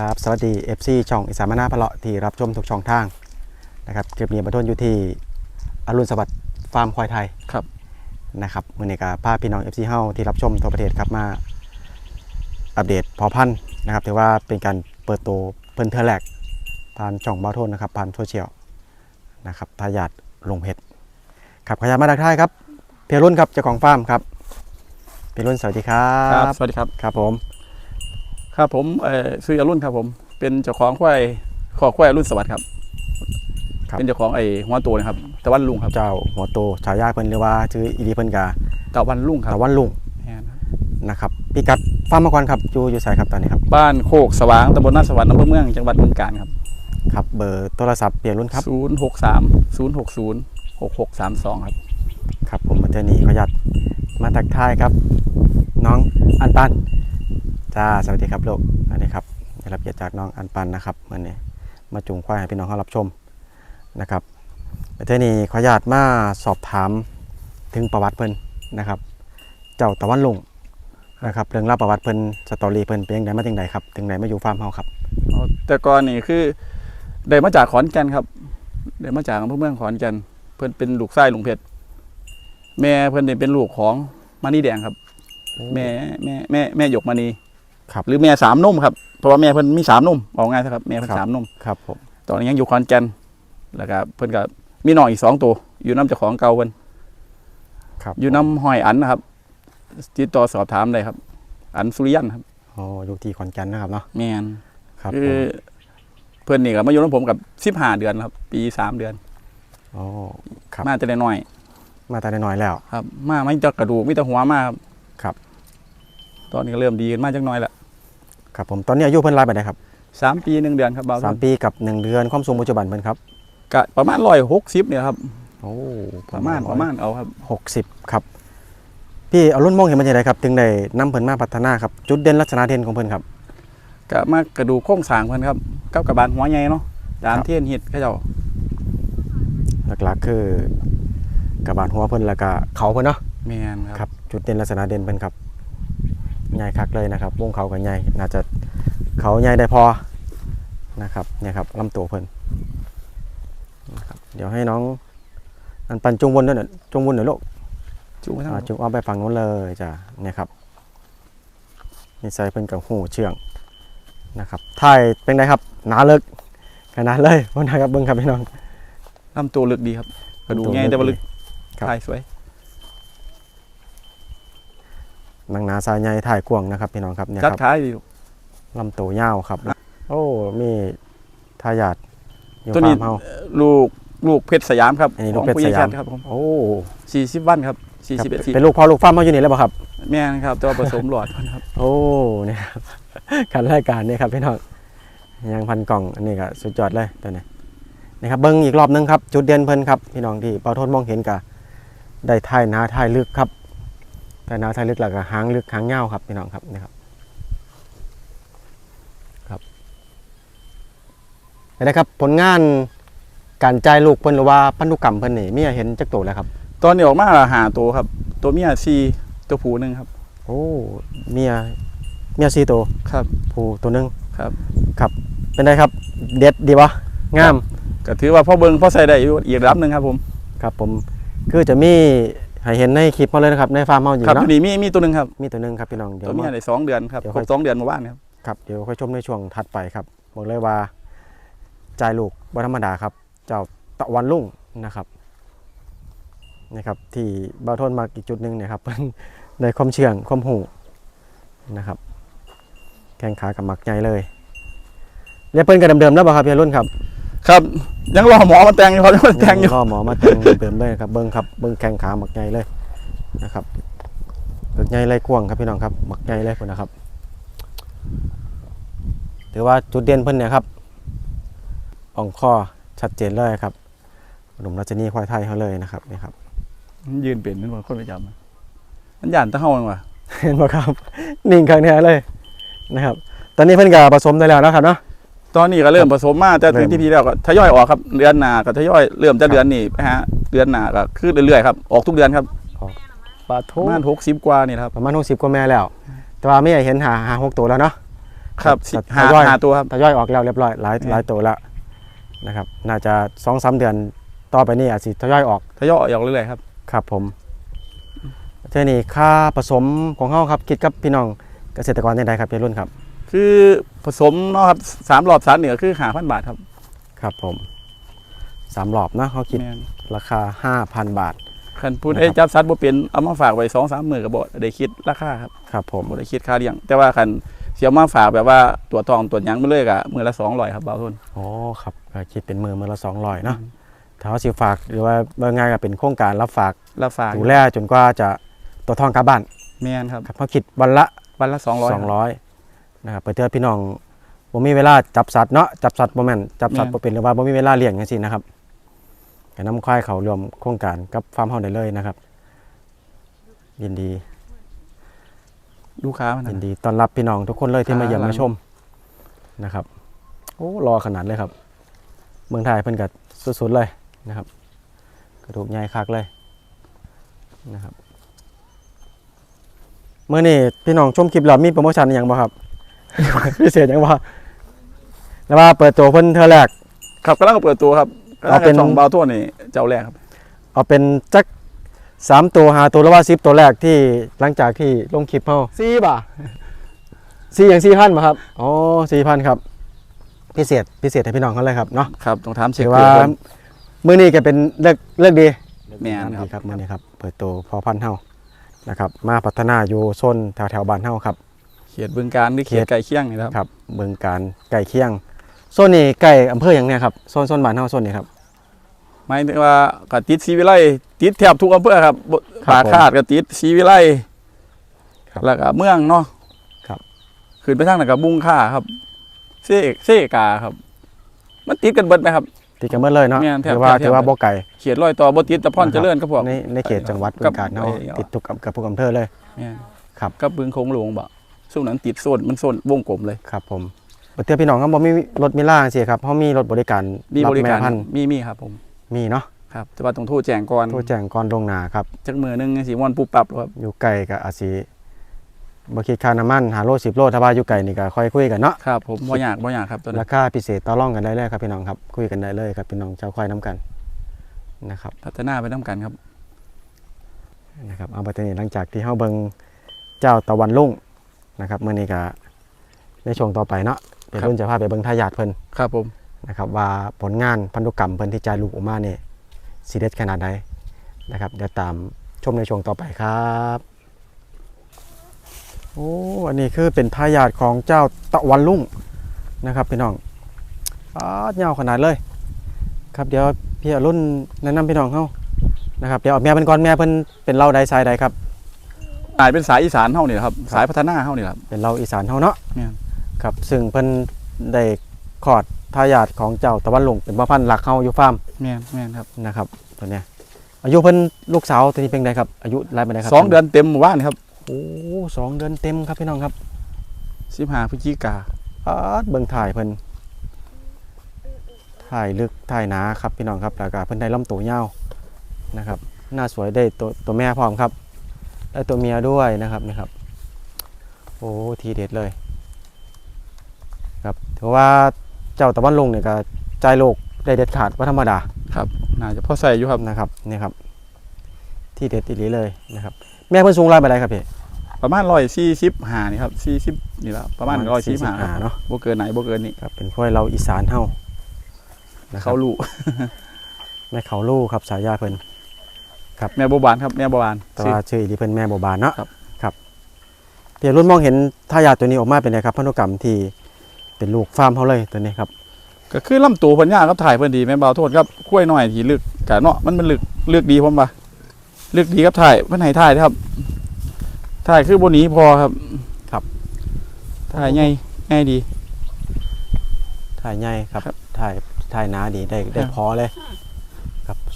ครับสวัสดี FC ช่องอิสานมานาพะเลาะที่รับชมทุกช่องทางนะครับคลิปนี้บันทนอยู่ที่อรุณสวัสดิ์ฟาร์มควายไทยครับนะครับมือนี้ก็พาพี่น้อง FC เฮาที่รับชมทั่วประเทศครับมาอัปเดตพอพันธุ์นะครับถือว่าเป็นการเปิดตัวเพิ่นเทอแรกผ่านช่องบ้าโทนนะครับผ่านโซเชียลนะครับทายาทลงเพชรครับขออนุญาตมาดักทายครับ เพียรุ่นครับเจ้าของฟาร์มครับเพียรุ่นสวัสดีครัครับบสวัสดีครับ ครับผม ครับผมเอ่อซื้ออรุณครับผม เป็นเจ้าของควายขอควายอรุ่นสวัสดิ์ครับ เป็นเจ้าของไอ้หัวโตนะครับตะวันลุงครับเจ้าหัวโตฉายาเพิ่นหรือว่าชื่ออีดีเพิ่นกาตะวันลุงครับตะวันลุงแม่นครับนะครับพี่กัดฟาร์มมาก่อนครับอยู่อยู่ไสครับตอนนี้ครับบ้านโคกสว่างตำบลนาสวรรค์อำเภอเมืองจังหวัดบึงกาฬครับครับ เบอร์โทรศัพท์เปลี่ยนรุ่นครับศูนย์หกสามศูนย์หกศูนย์หกหกสามสองครับ ครับผมมาเจอนี่ขออนุญาตมาทักทายครับ น้องอันปัน จ้าสวัสดีครับลูกสวัสดีครับได้รับเกียรติจากน้องอันปันนะครับวันนี้มาจูงควายให้พี่น้องเขารับชมนะครับมาเจอนี่ขออนุญาตมาสอบถามถึงประวัติเพิ่นนะครับ เจ้าตะวันลุงนะครับเรื่องราวประวัติเพิ่นสตอรี่เพิ่นเป็นยังไงมาถึงไหนครับถึงไหนมาอยู่ฟาร์มเฮาครับเอาแต่ก่อนนี่คือได้มาจากขอนแก่นครับได้มาจากอำเภอเมืองขอนแก่นเพิ่นเป็นลูกไส้ลุงเพชรแม่เพิ่นนี่เป็นลูกของมานีแดงครับ แม่แม่แม่แม่หยกมณี ครับหรือแม่สามนุ่มครับเพราะว่าแม่เพิ่นมีสามนุ่มเอาง่ายๆครับแม่เพิ่นครับสามนุ่มครับผมตอนนี้ยังอยู่ขอนแก่นแล้วก็เพิ่นก็มีน้องอีกสองตัว อยู่น้ำเจ้าของเก่าเพิ่นครับอยู่น้ำห้อยอันนะครับติดต่อสอบถามได้ครับ อันสุริยันครับอ๋ออยู่ที่ขอนแก่นนะครับเนาะแม่นครับคืผอมเพิ่นนี่ก็มาอยู่น้ำผมกับสิบห้าเดือนครับ ปีสามเดือนอ๋อครับมาแต่น้อยมาแต่น้อยๆแล้วๆครับ มาไม่จะกระดูกมีแต่หัวมาครับ ครับ ตอนนี้ก็เริ่มดีขึ้นมาจักหน้อยละ ครับผมตอนนี้อายุเพิ่นรายไปไหนครับสามปีหนึ่งเดือนครับบ่าวสามปีกับหนึ่งเดือนความสูงปัจจุบันเพิ่นครับก็ประมาณร้อยหกสิบเนี่ยครับโอ้ประมาณประมาณเอาครับ หกสิบครับพี่เอารุ่นมองเห็นมันยังไงครับถึงได้นำเพิ่นมาพัฒนาครับจุดเด่นลักษณะเด่นของเพิ่นครับ ก็มากระดูกโค้งสร้างเพิ่นครับกับกระบาลหัวใหญ่เนาะตามครับเทียนฮิตเขาเจ้าหลักๆคือกระบาดหัวเพิ่นแล้วก็เขาเพิ่นเนาะแม่นคครับรับจุดเด่นลักษณะเด่นเพิ่นครับ ใหญ่คักเลยนะครับวงเขากับใหญ่น่าจะเขาใหญ่ได้พอนะครับเนี่ยครับลำตัวเพิ่นนะครับเดี๋ยวให้น้องอันปันจงวนด้วยหน่อยจงวนหน่อยลูกจูงไปทางอ่าจุงเอาไปฝั่งนู้นเลยจ้ะเนี่ยครับนิสัยเพิ่นกับหูเชื่องนะครับถ่ายเป็นไงครับหนาเลิกขนาดเลยพ่อนะครับเบิ้งครับพี่น้องลำตัวลึกดีครับกระดูกลำตัวใหญ่แต่ว่าลึกครับถ่ายสวย หนังหนาสายใหญ่ถ่ายกว้างนะครับพี่น้องครับเนี่ยจัดครับท้ายดีลูกลำตัวยาวครับ โอ้มีทายาทอยู่ตัวฟานี้ร์มเฮา ลูกลูกเพชรสยามครับอันนี้ลูขกองเพชรผู้ใหญ่สยามแคทครับผมโอ้สี่สิบวันครับสี่ครับสิบเอ็ดเป็นลูกพ่อลูกฟาร์มเฮาอยู่นี่แล้วบ่ครับ แม่นครับแต่ว่าผสมหลอดก่อนครับ โอ้เนี่ยครับ การรายการเนี่ยครับพี่น้องยังพันกล่องอันนี้ก็สุดยอดเลยตัวนี้นะครับเบิ้งอีกรอบหนึงครับ จุดเด่นเพิ่นครับพี่น้องที่เปาโทนมองเห็นกะได้ถ่ายหนาถ่ายลึกครับ ถ่ายหนาถ่ายลึกแล้วก็หางลึกหางยาวครับพี่น้องครับนี่ครับครับเห็นไหมครับผลงานการจ่ายลูกเพิ่นหรือว่าพันธุกรรมเพิ่นนี่มีให้เห็นจักตัวแล้วครับ ตอนนี้ออกมาหาตัวครับ ตัวเมียสี่ตัวผู้หนึ่งครับ โอ้เมียเมียสี่ตัวครับ ผู้ตัวหนึงครับเป็นไงครับเด็ดดีวะงามก็ถือว่าพ่อเบิงพ่อใส่ได้อยู่อีกระดับหนึ่งครับผม ครับผมคือจะมี ให้เห็นในคลิปมาเลยนะครับในฟาร์มเฮาอยู่ครับเนาะตัวนี้มีมีตัวหนึ่งครับมีตัวหนึงครับพี่น้องเดี๋ยตัววเมียมา ได้สองเดือนครับเดี๋ยวคค่รอยบสองเดือนเมื่อวานครับ ครับเดี๋ยวค่อยชมในช่วงถัดไปครับบอกเลยว่าจ่ายลูกบ่ธรรมดาครับ เจ้าตะวันลุ่งนะครับนะครับ ที่เบาโทนมาอีกจุดหนึ่งเนี่ยครับในความเชื่องความหูนะครับ แข้งขากับหมักใหญ่เลยเรียกเปิ้นกันเดิมๆแล้วบ่ครับพี่รุ่นครับ ครับ ยังรอหมอมาแต่งอยู่ครับยังมาแต่งอยู่รอหมอมาแต่งเติมเลยครับเบิ้งครับเบิ้งแข้งขาหมักใหญ่เลยนะครับหมักใหญ่ไรกว้างครับพี่น้องครับหมักใหญ่เลยคนนะครับถือว่าจุดเด่นเพิ่นเนี่ยครับอ่องข้อชัดเจนเลยครับหนุ่มราชนีควายไทยเขาเลยนะครับนี่ครับยืนเปลี่ยนเป็นคนประจำอะมันหยานตะเฮาเองว่ะเห็นไหมครับ นิ่งข้างแท้เลยนะครับ ตอนนี้เพิ่นก็ผสมได้แล้วนะครับเนาะ ตอนนี้ก็เริ่มผสมมาแต่เริ่ถึมงที่พีแล้วก็ทยอยออกครับเดือนหน้าก็ทยอยเริ่มจะเดือนนี้ไปฮะเดือนหน้าก็คือเรื่อยๆครับออกทุกเดือนครับปลาปทูระมาณหกสิบกว่านี่นะครับประมาณหกสิบกว่าแม่แล้ว แต่ว่าไม่อยากเห็นหาหาหกตัวแล้วเนาะครับทหายอยหาตัวครับทยอยออกแล้วเรียบร้อยหลายแม่นหลายตัวแล้วนะครับ น่าจะสองสามเดือนต่อไปนี่อาจสิทยอยออกทยอยออกเรื่อยๆครับครับผมเท่านี้ค่าผสมของเฮาครับคิดกับพี่น้องเกษตรกรยังไงครับพี่รุ่นครับ คือผสมเนาะครับสามรอบสามเหนือคือหาพันบาทครับ ครับผมสามรอบนะเขาคิดแม่น ราคา5,000บาท คันพูดนะครับไอ้จับซัดบ่เป็นเอามาฝากไว้สองสามหมื่นก็บ่ได้คิดราคาครับครับผมบ่ได้คิดค่าเลี้ยง แต่ว่าคันเสียมาฝากแบบว่าตัวทองตัวหยังไปเลยก็มือละ200ครับบ่าวทุนโอ้ครับก็คิดเป็นมือมือละ200เนาะถ้าเขาสิฝากหรือว่าเมื่อไงก็เป็นโครงการรับฝากรับฝากดูแลจนกว่าจะตัวทองกลับบ้านแม่นครับครับเขาคิดวันละวันละ200ครับ200 นะครับเพื่อพี่น้องบ่มีเวลาจับสัตว์เนาะจับสัตว์บ่แม่นจับสัตว์แม่บ่นเป็นหรือว่าบ่มีเวลาเลี้ยงจังซี่นะครับก็นำควายเขารวมโครงการกับฟาร์มเฮาได้เลยนะครับ ยินดีลูกค้ามันยินะนดีต้อนรับพี่น้องทุกคนเลยที่มาเยี่ยมครับมาชมนะครับโอ้รอขนาดเลยครับ เมืองไทยเพิ่นก็สุดๆเลยนะครับ กระดูกใหญ่คักเลยนะครับเมื่อนี้พี่น้องชมคลิปเรามีโปรโมชั่นอหย่างบ่ครับ พิเศษหยังบ่แล้วว่าเปิดตัวเพิ่นเท่าแรก ครับกำลังเปิดตัวครับกำลัเอางเป็นช่องบ่าวทั่วนี่เจ้าแรกครับ เอาเป็นจักสามตัวหาตัวแล้วว่าสิบตัวแรกที่หลังจากที่ลงคลิปเฮาสี่บ่ะสี่อย่างสี่พันบ่ครับอ๋อสี่พันครับ พิเศษพิเศษให้พี่น้องเขาเลยครับเนาะ ครับต้องถามเช็คถือเกว่าอร์ก่อนมื้อนี้ก็เป็นเลือกเลือกดี แม่นครับดีครับมื้อนี้ครับเปิดตัวพอพันธุ์เฮานะครับมาพัฒนาอยู่โซนแถวแถวๆบ้านเฮาครับ เขตบึงการหรือเขตเขตไก่เคียงนี่นะครับครับเมืองการใกล้เคียงโซนนี้ใกล้อำเภอหยังเนี่ยครับโซนโซนบ้านเฮาโซนนี้ครับหมายถึงว่าก็ติดศรีวิไลติดแถบทุกอำเภอครับบ่ครับปากคาดก็ติดศรีวิไลครับแล้วก็เมืองเนาะครับขึ้นไปทางนั้นก็บุงค่าครับเซเซกาครับ มันติดกันเบิดไหมครับติดกันเมื่อเลยเนาะแม่นแถบถือว่าแถบถือว่าบ่ไกลเขียนรอยต่อบ่ติดตะพอนนะครับเจริญครับพวกในในเขตจังหวัดบึงกาฬเฮากับติดทุกกับกับทุกอำเภอเลยแม่นครับกับบึงโขงหลวงบ่ ช่วงนั้นติดโซนมันโซนวงกลมเลยครับผมเตือนพี่น้องครับบ่มีรถมีล่าสิครับเฮามีรถบริการมีบริการแม่พันธุ์มีมีครับผมมีเนาะครับแต่ว่าต้องโทรแจ้งก่อนโทรแจ้งก่อนล่วงหน้าครับจักมือหนึงสิม่วนปุ๊บปั๊บครับอยู่ไกลก็อาจสิบ่คิดค่าน้ำมันหาโล10โลถ้าว่าอยู่ไกลนี่ก็ค่อยคุยกันเนาะครับผมบ่ยากบ่ยากครับตัวนั้รานคาพิเศษต่อรองกันได้เลยครับพี่น้องครับคุยกันได้เลยครับพี่น้องชาวควายน้ำกันนะครับพัฒนาไปนํกันครับนะครับเอาไปตอนนี้หลังจากที่เฮาเบิ่งเจ้าตะวันลุ่ง นะครับมื้อนี้ก็ในช่วงต่อไปเนาะเดี๋ยวรุ่นจะพาไปเบิ่งทายาทเพิ่นครับผมนะครับ ว่าผลงานพันธุกรรมเพิ่นที่จ่ายลูกออกมาเนี่ยสิเด็ดขนาดใดนะครับเดี๋ยวตามชมในช่วงต่อไปครับโอ้อันนี้คือเป็นทายาทของเจ้าตะวันลุ่งนะครับพี่น้องอ้าวเงาวขนาดเลย ครับเดี๋ยวพี่อรุ่นแนะนำพี่น้องเขานะครับเดี๋ยวเอาแม่เป็นก่อนแม่เพิ่นเป็นเล่าใดสายใดครับ สายเป็นสายอีสานเฮานี่แหละครับ สายพัฒนาเฮานี่แหละครับ เป็นเล่าอีสานเฮาเนาะแม่น ครับซึ่งเพิ่นได้คลอดทายาทของเจ้าตะวันลุ่งเป็นพ่อพันธุ์หลักเฮาอยู่ฟาร์มแม่นแม่นครับนะครับตัวเนี้ยอายุเพิ่นลูกสาวตัวนี้เป็นไงครับอายุไรเป็นไงครับสองเดือนเต็มหมู่บ้านครับโอ้สองเดือนเต็มครับพี่น้องครับสิบห้าพฤศจิกาอาดเบิ่งถ่ายเพิ่นถ่ายลึกถ่ายหนาครับพี่น้องครับแล้วก็เพิ่นได้ลำตัวยาวนะครับหน้าสวยได้ตัวตัวแม่พร้อมครับ ได้ตัวเมียด้วยนะครับนี่ครับ โอ้ทีเด็ดเลย ครับถือว่าเจ้าตะวันลงเนี่ยก็ใจโลกได้เด็ดขาดว่าธรรมดาครับน่าจะพอใส่อยู่ครับนะครับนี่ครับ ที่เด็ดอีหลีเลยนะครับ แม่เพิ่นสูงร้อยไปไหนใดครับพี่ประมาณร้อยสี่สิบห้านี่ครับสี่สิบนี่แหละประมาณร้อยสี่สิบห้าเนาะบ่เกินไหนบ่เกินนี่ครับเป็นควายเราอีสานเฮานะครัเขาบลูกแม่เขาลูกครับสายยาเพิ่น แม่โบบานครับแม่โบบาน แต่ว่าชื่ออีหลีเพิ่นแม่โบบานเนาะครับ ครับเดี๋ยวรุ่นมองเห็นทายาทตัวนี้ออกมาเป็นไงครับพันธุกรรมที่เป็นลูกฟาร์มเฮาเลยตัวนี้ครับ ก็คือลำตัวเพิ่นยากครับถ่ายเพิ่นดีแม่เบาโทษครับกล้วยน้อยที่ลึกกะเนาะมันมันลึกลึกดีผมว่าลึกดีครับถ่ายเพิ่นให้ถ่ายนะครับถ่ายคือบ่หนีพอครับ ครับถ่ายใหญ่ง่ายดีถ่ายใหญ่ครับครับถ่ายถ่ายหนาดีได้ได้ครับพอเลยครับ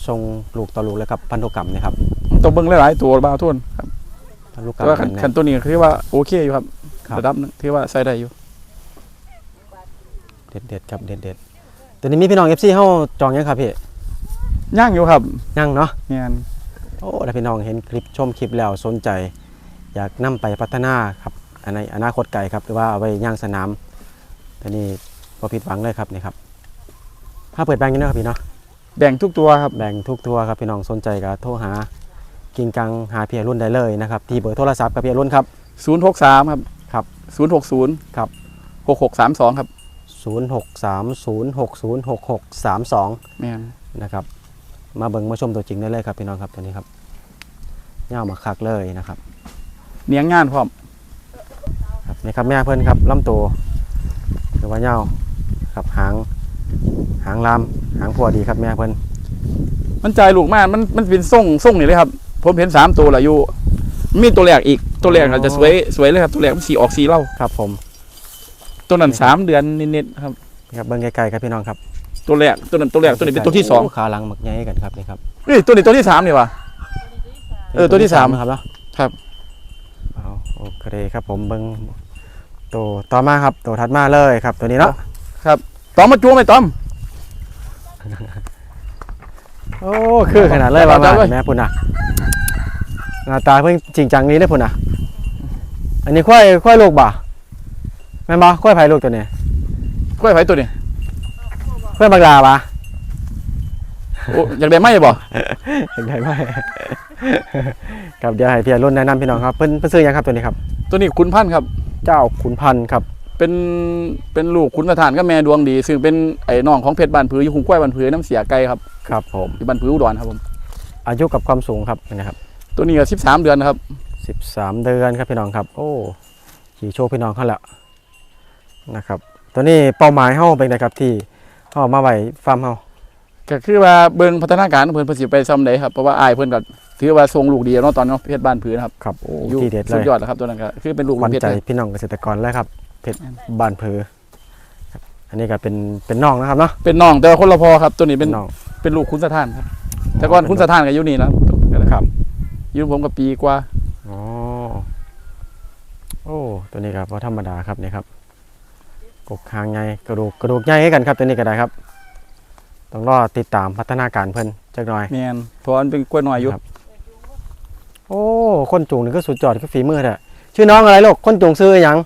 ทรงลูกต่อลูกแล้วครับพันธุกรรมเนะครับต้องเบิ่งหลายๆตัวเบาโทษครับพันธุกรแต่รมว่าคันเนี่ยคันตัวนี้คือว่าโอเคอยู่ครับครับระดับหนึงที่ว่าใส่ได้อยู่ เด็ดเด็ดๆครับเด็ดเด็ดๆตัวนี้มีพี่น้อง FC เฮาจองยังครับพี่ย่างอยู่ครับยังเนาะแม่นโอ้ถ้าพี่น้องเห็นคลิปชมคลิปแล้วสนใจ อยากนำไปพัฒนาครับอันในอนาคตไกลครับหรือว่าเอาไว้ย่างสนามตัวนี้บ่ผิดหวังเลยครับนี่ครับถ้าเปิดแบงค์อยู่เนาะครับพี่เนาะ แบ่งทุกตัวครับแบ่งทุกทัวร์ครับพี่น้องสนใจก็โทรหากิงกังหาเพียรุ่นได้เลยนะครับที่เบอร์โทรศัพท์กับเพียรุ่นครับ063ครับครับ060ครับ6632ครับ0630606632แม่นนะครับมาเบิ่งมาชมตัวจริงได้เลยครับพี่น้องครับตัวนี้ครับย่ามาคักเลยนะครับเนียงงานพร้อมครับนี่ครับแม่เพิ่นครับลำตัวหรือว่าเงาครับหาง หางลามหางพัวดีครับแม่เพิ่นมันจ่ายลูกมากมันมันเป็นส่งส่งนี่เลยครับ ผมเห็นสามตัวละอยู่ มีตัวแรกอีกตัวแรกอาจจะสวยสวยเลยครับตัวแรกมันสีออกสีเหล่าครับ ผม ตัวนั้นสามเดือนนิดๆครับนี่ครับเบิ่งไกลๆครับพี่น้องครับ ตัวแรกตัวนั้นตัวแรกตัวนี้เป็นตัวที่สองโขาหลังหมักใหญ่กันครับนี่ครับเฮ้ยตัวนี้ตัวที่สามนี่วะเออตัวที่สามนะครับเนาะครับเอาโอเคครับผมเบิ่งตัวต่อมาครับ ตัวถัดมาเลยครับ ตัวนี้เนาะ ตอมมาจูไหมตอม โอ้คือขนาดเลยว่าจัมาบไว้แม่พุ่นน่ะหน้าตาเพิ่งจริงจังนี้เลยพุ่นน่ะ อันนี้ควายควายลูกบ่แม่นบ่ควายไผลูกตัวนี้กล้วยไผ่ตัวนี้ควายบักลาบ่โอ้อยากได้ไหมบ่เห็นได้ไหมครับเดี๋ยวให้พี่อรุ่นแนะนำพี่น้องครับเพิ่นเพิ่นซื้อหยังครับตัวนี้ครับ ตัวนี้ขุนพันธุ์ครับ เจ้าขุนพันธุ์ครับ เป็นเป็นลูกขุนประธานกับแม่ดวงดี ซึ่งเป็นไอ้น้องของเพชรบ้านผืออยู่คุ้งกล้วยบ้านผือน้ำเสียไกลครับครับผม อยู่บ้านผืออุดรครับผม อายุกับความสูงครับนะครับ ตัวนี้ก็สิบสามเดือนนะครับ13เดือนครับพี่น้องครับ โอ้ขี่โชว์พี่น้องเขาแล้วนะครับ ตัวนี้เป้าหมายเฮาเป็นไงครับที่เฮาเอามาไว้ฟาร์มเฮาก็คือว่าเบิ่งพัฒนาการของเพิ่นเพิ่นสิไปซ้ำใดครับเพราะว่าอายเพิ่นก็ถือว่าทรงลูกดีเนาะตอนเนาะเพชรบ้านผือนะครับครับโอ้อยู่ที่เด็ดเลสุดยยอดแล้วครับตัวนั้นก็คือเป็นลูกวันเพชรใจเลยพี่น้องเกษตรกรแล้วครับ เพชรบานเพอครับอันนี้ก็เป็นเป็นน้องนะครับเนาะ เป็นน้องแต่ว่าคนละพอครับ ตัวนี้เป็นน้อง เป็นลูกคุณสถานครับ แต่ก่อนคุณสถานก็อยู่นี่นะครับครับอยู่ผมกับปีกว่า อ๋อโอ้ตัวนี้ครับพอธรรมดาครับเนี่ยครับกกคางใหญ่กระดูกกระดูกใหญ่ให้กันครับตัวนี้ก็ได้ครับ ต้องรอติดตามพัฒนาการเพิ่นจักหน่อย แม่นเพราะว่ามันเป็นกล้วยน้อยอยู่ครับ โอ้ คนจุงนี่ก็สุดยอดก็ฝีมือแท้ชื่อน้องอะไรลูกคนจุงซื้อหยัง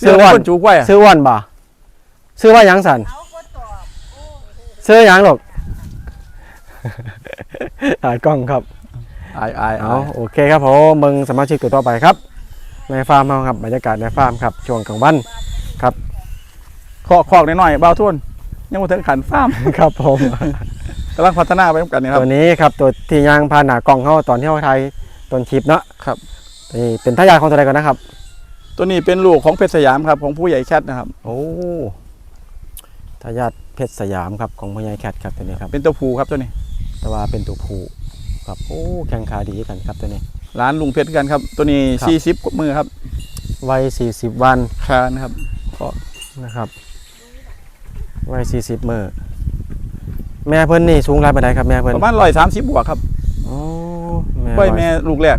เสื้อวันคนจูกไว้อะซื้อวันบ่ซื้อว่าหยังสันซื้อหยังลูกถ่ายกล้องครับอายอายเอาเอาโอเคครับผมมึงสมาชิกตัวต่อไปครับ ในฟาร์มเราครับบรรยากาศในฟาร์มครับช่วงกลางวันคอกคอกน้อยๆเบาทุนยังบ่ถึงขันฟาร์มครับผมกำลังพัฒนาไปเหมือนกันนี่ครับตัวนี้ครับตัวที่ยางพาหนากล่องเข้าตอนที่เขาไทยต้นคลิปเนาะครับนี่เป็นทายาทของตัวใดก่อนนะครับ ตัวนี้เป็นลูกของเพชรสยามครับ ของผู้ใหญ่แคทนะครับ โอ้ทายาทเพชรสยามครับของพญายแคทครับตัวนี้ครับเป็นตัวผู้ครับตัวนี้ แต่ว่าเป็นตัวผู้ครับโอ้แข่งขาดีกันครับตัวนี้ร้านลุงเพชรกันครับ ตัวนี้ครับสี่สิบกว่ามือครับวัย40วันคานะครับนะครับวัย40มื้อแม่เพิ่นนี่สูงหลายปานใดครับแม่เพิ่นประมาณร้อยสามสิบบวกครับโอ้แม่กล้วยร้อยแม่ลูกแรก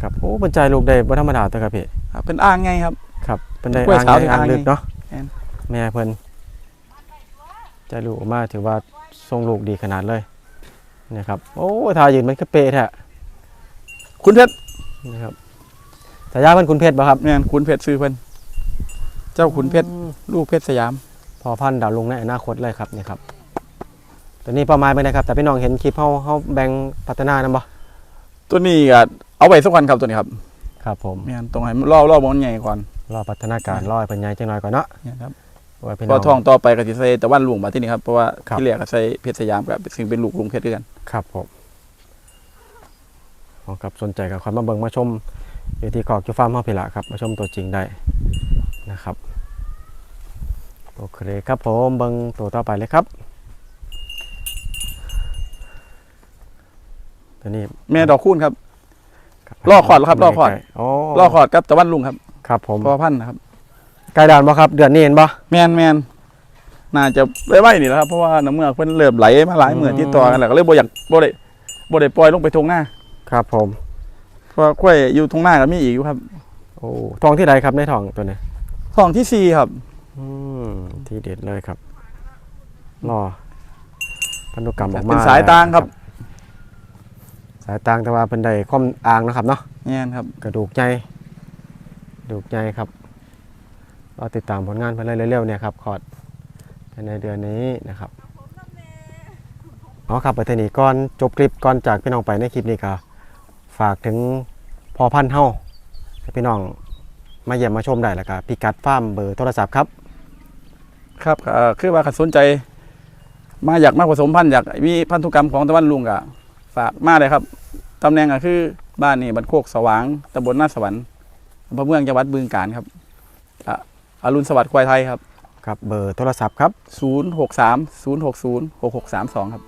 ครับโอ้บรรจัยลูกได้บ่ธรรมดาตัวครับพี่ครับ เป็นอ่างไงครับ ครับเป็นได้กล้วยอ่างสาวใหญ่อ่างอ่างลึกเนาะแม่นแม่เพิ่นใจลูกออกมาถือว่าทรงลูกดีขนาดเลยนะครับโอ้ทายืนมันก็เป๊ะแท้คุณเพชรนะครับทายาทเพิ่นคุณเพชรบ่ครับแม่นคุณเพชรซื้อเพิ่นเจ้าคุณเพชรลูกเพชรสยาม พอพันธุ์ดาวลุงในอนาคตเลยครับนี่ครับตัวนี้เป้าหมายเป็นไงครับ แต่พี่น้องเห็นคลิปเฮาเฮาแบ่งพัฒนานํบ่ตัวนี้ก็เอาไว้สักวันครับตัวนี้ครับ ครับผมแม่นตรงไหนรอบรอบมันใหญ่ก่อนรอพัฒนาการรอให้เพิ่นใหญ่จังหน่อยก่อนเนาะเนี่ยครับไว้พี่พน้อองทองต่อไปก็สิใส่ตะวันหลวงมาที่นี่ครับเพราะว่าครับ ที่แรกก็ใส่เพชรสยามกับซึ่งเป็นลูกลุงเพชรด้วยกัน ครับผมอ๋อครับสนใจก็ค่อยมาเบิ่งมาชมอยู่ที่กอกจูฟาร์มเฮาพี่ละครับ มาชมตัวจริงได้นะครับ โอเคครับผมเบิ่งตัวต่อไปเลยครับ ตัวนี้แม่ดอกคูณครับ รอคลอดแล้วครับรอคลอดโอ้รอขอดกับตะวันลุงครับ ครับ ผมพ่อพันธุ์นะครับไกลด่านบ่ครับ เดือนนี้เห็นบ่แมนแมนน่าจะไว้ไว้นี่แหละครับเพราะว่าน้ำเมือกเพิ่นเริ่มไหลมาหลายอืมเมื่อที่ต่อกันแล้วก็เลยบ่อยากบ่ได้บ่ได้ปล่อยลงไปทงหน้า ครับผมเพราะว่ากล้วยอยู่ทงหน้าก็มีอีกอยู่ครับ โอ้ทองที่ใดครับในทองตัวนี้ทองที่สี่ครับ อืมที่เด็ดเลยครับรอพันธุกรรมออกมาเป็นสายตางครับ สายตางแต่ว่าเป็นได้ความอ่างเนาะครับเนาะแม่นครับ กระดูกใหญ่กระดูกใหญ่ครับเราติดตามผลงานไปเลยเร็วๆเนี่ยครับคอร์ดภายในเดือนนี้นะครับเอาครับไปทีนี้ก่อนจบคลิปก่อนจากพี่น้องไปในคลิปนี้ก็ฝากถึงพอพันธุ์เฮาให้พี่น้องมาเยี่ยมมาชมได้แล้วก็พิกัดฟาร์มเบอร์โทรศัพท์ครับ ครับเอ่อคือว่าขันสนใจ มาอยากมาผสมพันธุ์อยากมีพันธุกรรมของตะวันลุงกะ ฝากมาเลยครับตำแหน่งก็คือบ้านนี่บ้านโคกสว่างตำบลนาสวรรค์อำเภอเมืองจังหวัดบึงกาฬครับอะอรุณสวัสดิ์ควายไทยครับ ครับเบอร์โทรศัพท์ครับ 063 060 6632 ครับ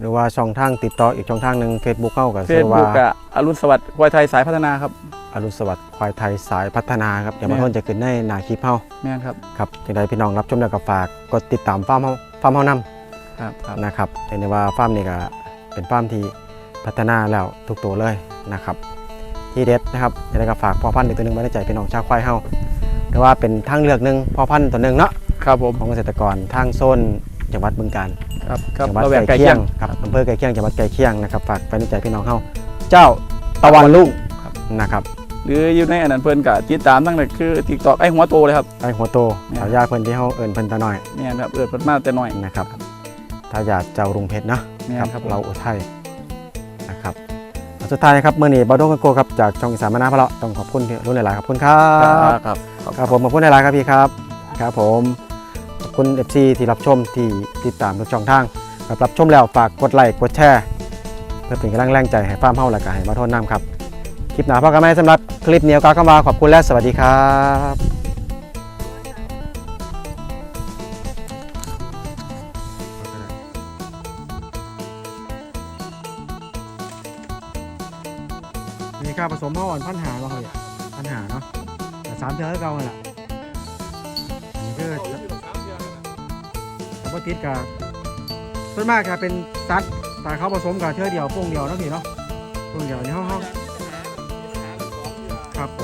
หรือว่าช่องทางติดต่ออีกช่องทางหนึ่ง Facebook เข้ากับเฟชื่ซอว่าบุ๊กอะอรุณสวัสดิ์ควายไทยสายพัฒนาครับอรุณสวัสดิ์ควายไทยสายพัฒนาครับ เดี๋ยวมาแม่ทนจะขึ้นในหน้าคลิปเฮาแม่นครับครับจังใดพี่น้องรับชมแล้วก็ฝากกดติดตามฟาร์มเฮาฟาร์มเฮานำครับครับนะครับเห็นได้ว่าฟาร์มนี่ก็ เป็นฟาร์มที่พัฒนาแล้วทุกตัวเลยนะครับที่เด็ดนะครับยังไงก็ฝากพ่อพันธุ์อีกตัวหนึงไว้ในใจพี่น้องชาวควายเฮาหรือว่าเป็นทางเลือกหนึ่งพ่อพันธุ์ตัวหนึ่งเนาะครับผมของเกษตรกรทางโซนจังหวัดบึงกาฬครับครับจังหวัดเราแบใกบล้ใกล้เคีเคียยงงครับอำเภอใกล้เคียงจังหวัดใกล้เคียงนะครับฝากไว้ในใจพี่น้องเฮาเจ้าตะวันลุ่งนะครับหรืออยู่ในอันนั้นเพิ่นก็ติดตามตั้งแต่คือติ๊กตอกไอ้หัวโตเลยครับไอหัวโตเนี่ยฉายาเพิ่นที่เฮาเอิ้นเพิ่นตาน้อยแม่นครับเอิดเพิ่นมาแต่น้อยนะครับ ถ้าอยากเจ้ารุงเพชรเนาะแม่นครับครับเราอุทัยนะครับแล้วสุดท้ายนะครับเมื่อนี้บอดงกันโกครับจากช่องอีสานมานาพะเลาะต้องขอบคุณที่รุ่นหลายๆขอบคุณครัครับบครับครับผมขอบคุณหลายๆครับพี่ครับครับผมขอบคุณ FC ที่รับชมที่ติดตามทุกช่องทางครับรับชมแล้วฝากกดไลค์กดแชร์เพื่อเป็นกำลังแรงใจให้ฟาร์มเฮาและก็ให้มาโทษน้ำครับ คลิปหน้าพบกันไหมสำหรับคลิปเหนียวกากมาขอบคุณและสวัสดีครับ มีการผสมเมื่ออ่อนพันหาบ้างเลยพันหาเนาะแต่สามเดือนก็เก่าแหละอันนี้คือแต่ว่าติดกับส่วนมากจะเป็นซัดแต่เขาผสมกับเทือเดียวโป้งเดียวเนาะพี่เนาะโป้งเดียวนี่เขาเขาครับผม